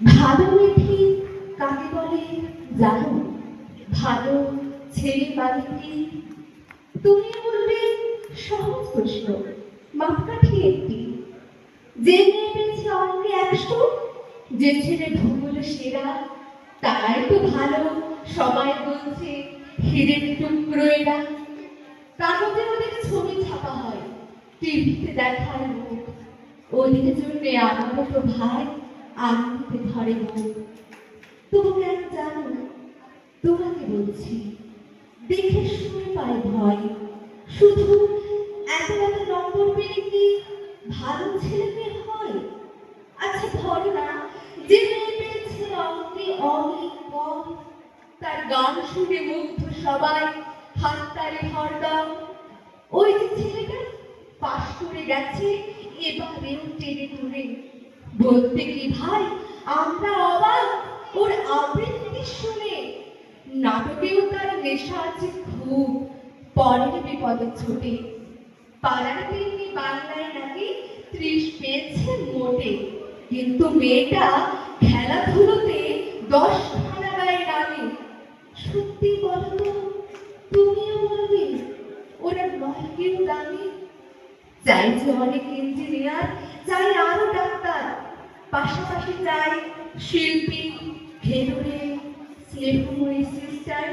ভালো মেয়ে কাকে বলে জানো? ভালো ছেলে বাড়িতে তুমি বলবে সহজ প্রশ্ন, মাপকাঠি একটি। যে মেয়ে পেয়েছে অঙ্কে একশো, যে ছেলে ভূগোলে সেরা, তারাই তো ভালো, সবাই বলছে হিরের টুকরো এরা। কাগজে ওদের ছবি ছাপা হয়, টিভিতে দেখার মুখ, ওদের জন্য আমার তো ভাই। আনন্দে ধরে মুখ তবু কেন জানো তোমাকে বলছি, দেখে শুনে পায় ভয়। শুধু এত এত নম্বর পেলে কি ভালো ছেলে মেয়ে হয়? আচ্ছা ধরো না, যে মেয়ে পেয়েছে অঙ্কে অনেক কম। তার গান শুনে মুগ্ধ সবাই হাততালি হরদম ওই যে ছেলেটা পাশ করে গেছে, এবারেও টেনে টুনে বলতে কি ভাই? আমরা অবাক, ওর আবৃত্তি শুনে। নাটকেও তার নেশা আছে খুব, পরের বিপদে ছুটে। পাড়ার তিনি বাংলায় নাকি ত্রিশ পেয়েছে মোটে। কিন্তু মেয়েটা খেলাধুলোতে দশ গায়ে নামে সত্যি বলো তুমিও বলবে, ওরা নয় দামি? চাই যে অনেক ইঞ্জিনিয়ার চাই আরও ডাক্তার পাশাপাশি চাই শিল্পী খেলুড়ে স্লেভময়ী সিস্টার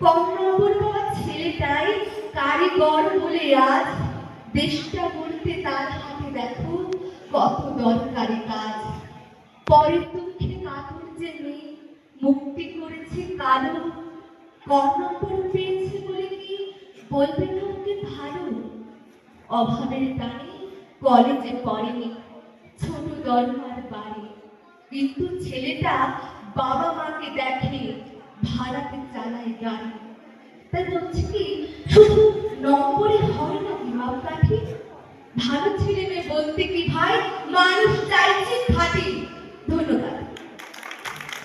কম নম্বর পাওয়া ছেলেটাই কারিগর বলে আজ দেশটা বলতে তার হাতে দেখো কত দরকারি কাজ। পরের দুঃখে কাতর যে মেয়ে মুক্তি করেছে কালো কম নম্বর পেয়েছে বলে কি বলবে ওকে ভালো? অভাবের টানে কলেজে পড়েনি ছোট দলমার বাড়ি। কিন্তু ছেলেটা বাবা মাকে দেখে ভাড়াতে চালায় গাড়ি। তাই বলছি কি, শুধু নম্বরে হয় না মাপকাঠি ভালো ছেলে মেয়ে বলতে কি, ভাই